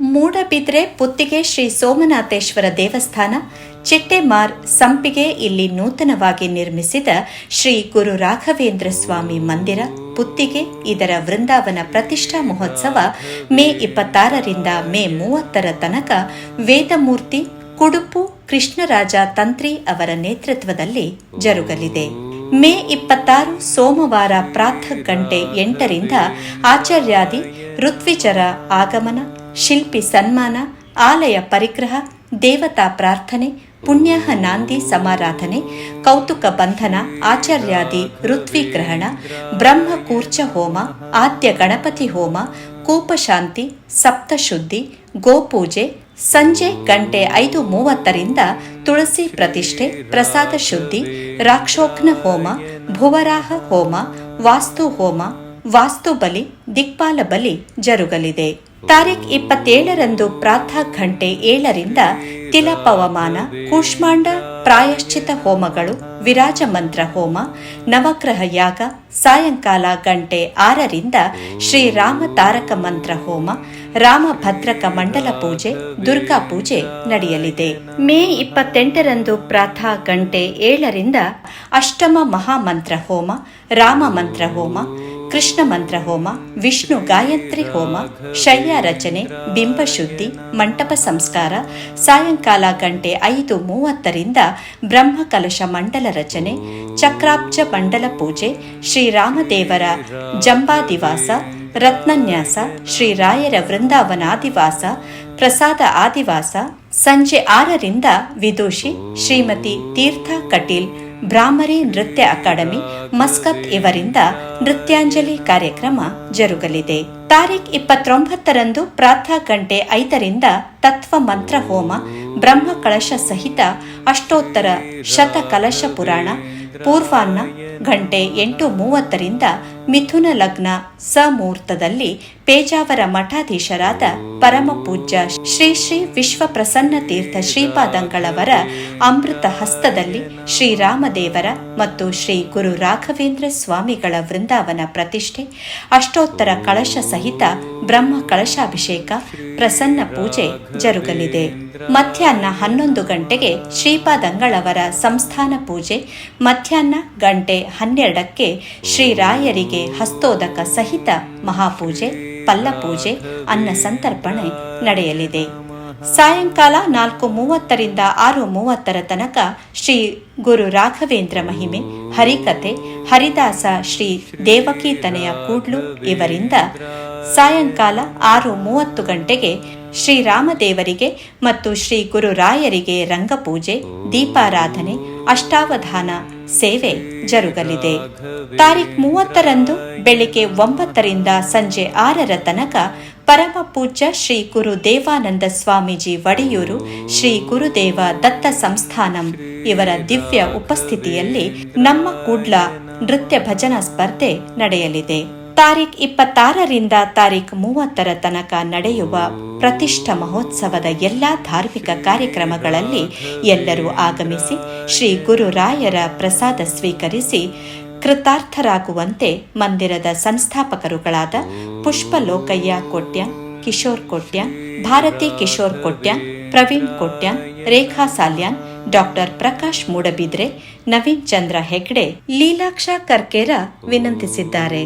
ಮೂಡಬಿದ್ರೆ ಪುತ್ತಿಗೆ ಶ್ರೀ ಸೋಮನಾಥೇಶ್ವರ ದೇವಸ್ಥಾನ, ಚಿಟ್ಟೆಮಾರ್ ಸಂಪಿಗೆ ಇಲ್ಲಿ ನೂತನವಾಗಿ ನಿರ್ಮಿಸಿದ ಶ್ರೀ ಗುರು ರಾಘವೇಂದ್ರ ಸ್ವಾಮಿ ಮಂದಿರ, ಪುತ್ತಿಗೆ ಇದರ ವೃಂದಾವನ ಪ್ರತಿಷ್ಠಾ ಮಹೋತ್ಸವ ಮೇ ಇಪ್ಪತ್ತಾರರಿಂದ ಮೇ ಮೂವತ್ತರ ತನಕ ವೇದಮೂರ್ತಿ ಕುಡುಪು ಕೃಷ್ಣರಾಜ ತಂತ್ರಿ ಅವರ ನೇತೃತ್ವದಲ್ಲಿ ಜರುಗಲಿದೆ. ಮೇ ಇಪ್ಪತ್ತಾರು ಸೋಮವಾರ ಪ್ರಾತಃ ಗಂಟೆ ಎಂಟರಿಂದ ಆಚಾರ್ಯಾದಿ ಋತ್ವಿಜರ ಆಗಮನ ಶಿಲ್ಪಿ ಸನ್ಮಾನ, ಆಲಯ ಪರಿಗ್ರಹ, ದೇವತಾ ಪ್ರಾರ್ಥನೆ, ಪುಣ್ಯಾಹ ನಾಂದಿ ಸಮಾರಾಧನೆ, ಕೌತುಕ ಬಂಧನ, ಆಚಾರ್ಯಾದಿ ಋತ್ವಿಗ್ರಹಣ ಬ್ರಹ್ಮಕೂರ್ಚ ಹೋಮ, ಆದ್ಯ ಗಣಪತಿ ಹೋಮ, ಕೂಪಶಾಂತಿ, ಸಪ್ತಶುದ್ಧಿ, ಗೋಪೂಜೆ, ಸಂಜೆ ಗಂಟೆ ಐದು ಮೂವತ್ತರಿಂದ ತುಳಸಿ ಪ್ರತಿಷ್ಠೆ, ಪ್ರಸಾದ ಶುದ್ಧಿ ರಾಕ್ಷೋಘ್ನ ಹೋಮ, ಭುವರಾಹ ಹೋಮ, ವಾಸ್ತು ಹೋಮ, ವಾಸ್ತು ಬಲಿ, ದಿಕ್ಪಾಲ ಬಲಿ ಜರುಗಲಿದೆ. ತಾರೀಖ್ ಇಪ್ಪತ್ತೇಳರಂದು ಪ್ರಾತಃ ಗಂಟೆ ಏಳರಿಂದ ತಿಲ ಪವಮಾನ ಕೂಷ್ಮಾಂಡ, ಪ್ರಾಯಶ್ಚಿತ ಹೋಮಗಳು ವಿರಾಜ ಮಂತ್ರ ಹೋಮ, ನವಗ್ರಹ ಯಾಗ, ಸಾಯಂಕಾಲ ಗಂಟೆ ಆರರಿಂದ ಶ್ರೀರಾಮ ತಾರಕ ಮಂತ್ರ ಹೋಮ ರಾಮಭದ್ರಕ ಮಂಡಲ ಪೂಜೆ, ದುರ್ಗಾ ಪೂಜೆ ನಡೆಯಲಿದೆ. ಮೇ ಇಪ್ಪತ್ತೆಂಟರಂದು ಪ್ರಾತಃ ಗಂಟೆ ಏಳರಿಂದ ಅಷ್ಟಮ ಮಹಾಮಂತ್ರ ಹೋಮ, ರಾಮ ಮಂತ್ರ ಹೋಮ ಕೃಷ್ಣ ಮಂತ್ರ ಹೋಮ, ವಿಷ್ಣು ಗಾಯತ್ರಿ ಹೋಮ, ಶಯ್ಯ ರಚನೆ, ಬಿಂಬಶುದ್ಧಿ, ಮಂಟಪ ಸಂಸ್ಕಾರ, ಸಾಯಂಕಾಲ ಗಂಟೆ ಐದು ಮೂವತ್ತರಿಂದ ಬ್ರಹ್ಮಕಲಶ ಮಂಡಲ ರಚನೆ, ಚಕ್ರಾಬ್ಜ ಮಂಡಲ ಪೂಜೆ ಶ್ರೀರಾಮದೇವರ ಜಂಬಾದಿವಾಸ, ರತ್ನನ್ಯಾಸ ಶ್ರೀರಾಯರ ವೃಂದಾವನಾದಿವಾಸ, ಪ್ರಸಾದ ಆದಿವಾಸ, ಸಂಜೆ ಆರರಿಂದ ವಿದೂಷಿ, ಶ್ರೀಮತಿ ತೀರ್ಥ ಕಟೀಲ್ ಬ್ರಾಹ್ಮರಿ ನೃತ್ಯ ಅಕಾಡೆಮಿ, ಮಸ್ಕತ್ ಇವರಿಂದ ನೃತ್ಯಾಂಜಲಿ ಕಾರ್ಯಕ್ರಮ ಜರುಗಲಿದೆ. ತಾರೀಖ್ ಇಪ್ಪತ್ತೊಂಬತ್ತರಂದು ಪ್ರಾತಃ ಗಂಟೆ ಐದರಿಂದ ತತ್ವ ಮಂತ್ರ ಹೋಮ, ಬ್ರಹ್ಮ ಕಳಶ ಸಹಿತ ಅಷ್ಟೋತ್ತರ ಶತ ಕಲಶ ಪುರಾಣ, ಪೂರ್ವಾನ್ನ ಗಂಟೆ ಎಂಟು ಮೂವತ್ತರಿಂದ ಮಿಥುನ ಲಗ್ನ ಸಮೂರ್ತದಲ್ಲಿ ಪೇಜಾವರ ಮಠಾಧೀಶರಾದ ಪರಮ ಪೂಜ್ಯ ಶ್ರೀ ಶ್ರೀ ವಿಶ್ವ ಪ್ರಸನ್ನ ತೀರ್ಥ ಶ್ರೀಪಾದಂಗಳವರ ಅಮೃತ ಹಸ್ತದಲ್ಲಿ ಶ್ರೀರಾಮದೇವರ ಮತ್ತು ಶ್ರೀ ಗುರು ರಾಘವೇಂದ್ರ ಸ್ವಾಮಿಗಳ ವೃಂದಾವನ ಪ್ರತಿಷ್ಠೆ, ಅಷ್ಟೋತ್ತರ ಕಳಶ ಸಹಿತ ಬ್ರಹ್ಮ ಕಳಶಾಭಿಷೇಕ, ಪ್ರಸನ್ನ ಪೂಜೆ ಜರುಗಲಿದೆ. ಮಧ್ಯಾಹ್ನ ಹನ್ನೊಂದು ಗಂಟೆಗೆ ಶ್ರೀಪಾದಂಗಳವರ ಸಂಸ್ಥಾನ ಪೂಜೆ, ಮಧ್ಯಾಹ್ನ ಗಂಟೆ ಹನ್ನೆರಡಕ್ಕೆ ಶ್ರೀರಾಯರಿಗೆ ಹಸ್ತೋದಕ ಸಹಿತ ಮಹಾಪೂಜೆ ಪಲ್ಲಪೂಜೆ ಅನ್ನ ಸಂತರ್ಪಣೆ ನಡೆಯಲಿದೆ. ಸಾಯಂಕಾಲ ನಾಲ್ಕು ಮೂವತ್ತರಿಂದ ಆರು ಮೂವತ್ತರ ತನಕ ಶ್ರೀ ಗುರು ರಾಘವೇಂದ್ರ ಮಹಿಮೆ ಹರಿಕತೆ ಹರಿದಾಸ ಶ್ರೀ ದೇವಕೀತನೆಯ ಕೂಡ್ಲು ಇವರಿಂದ ಸಾಯಂಕಾಲ ಆರು ಮೂವತ್ತು ಗಂಟೆಗೆ ಶ್ರೀರಾಮದೇವರಿಗೆ ಮತ್ತು ಶ್ರೀ ಗುರುರಾಯರಿಗೆ ರಂಗಪೂಜೆ, ದೀಪಾರಾಧನೆ, ಅಷ್ಟಾವಧಾನ ಸೇವೆ ಜರುಗಲಿದೆ. ತಾರೀಖ್ ಮೂವತ್ತರಂದು ಬೆಳಿಗ್ಗೆ ಒಂಬತ್ತರಿಂದ ಸಂಜೆ ಆರರ ತನಕ ಪರಮ ಪೂಜ್ಯ ಶ್ರೀ ಗುರು ದೇವಾನಂದ ಸ್ವಾಮೀಜಿ ಒಡೆಯೂರು ಶ್ರೀ ಗುರುದೇವ ದತ್ತ ಸಂಸ್ಥಾನಂ. ಇವರ ದಿವ್ಯ ಉಪಸ್ಥಿತಿಯಲ್ಲಿ ನಮ್ಮ ಕೂಡ್ಲ ನೃತ್ಯ ಭಜನಾ ಸ್ಪರ್ಧೆ ನಡೆಯಲಿದೆ. ತಾರೀಖ್ ಇಪ್ಪತ್ತಾರರಿಂದ ತಾರೀಖ್ ಮೂವತ್ತರ ತನಕ ನಡೆಯುವ ಪ್ರತಿಷ್ಠ ಮಹೋತ್ಸವದ ಎಲ್ಲಾ ಧಾರ್ಮಿಕ ಕಾರ್ಯಕ್ರಮಗಳಲ್ಲಿ ಎಲ್ಲರೂ ಆಗಮಿಸಿ ಶ್ರೀ ಗುರುರಾಯರ ಪ್ರಸಾದ ಸ್ವೀಕರಿಸಿ ಕೃತಾರ್ಥರಾಗುವಂತೆ ಮಂದಿರದ ಸಂಸ್ಥಾಪಕರುಗಳಾದ ಪುಷ್ಪ ಲೋಕಯ್ಯ ಕೊಟ್ಯ, ಕಿಶೋರ್ ಕೊಟ್ಯ, ಭಾರತಿ ಕಿಶೋರ್ ಕೊಟ್ಯ, ಪ್ರವೀಣ್ ಕೊಟ್ಯ, ರೇಖಾ ಸಾಲ್ಯಾನ್, ಡಾಕ್ಟರ್ ಪ್ರಕಾಶ್ ಮೂಡಬಿದ್ರೆ, ನವೀನ್ ಚಂದ್ರ ಹೆಗ್ಡೆ, ಲೀಲಾಕ್ಷ ಕರ್ಕೇರ ವಿನಂತಿಸಿದ್ದಾರೆ.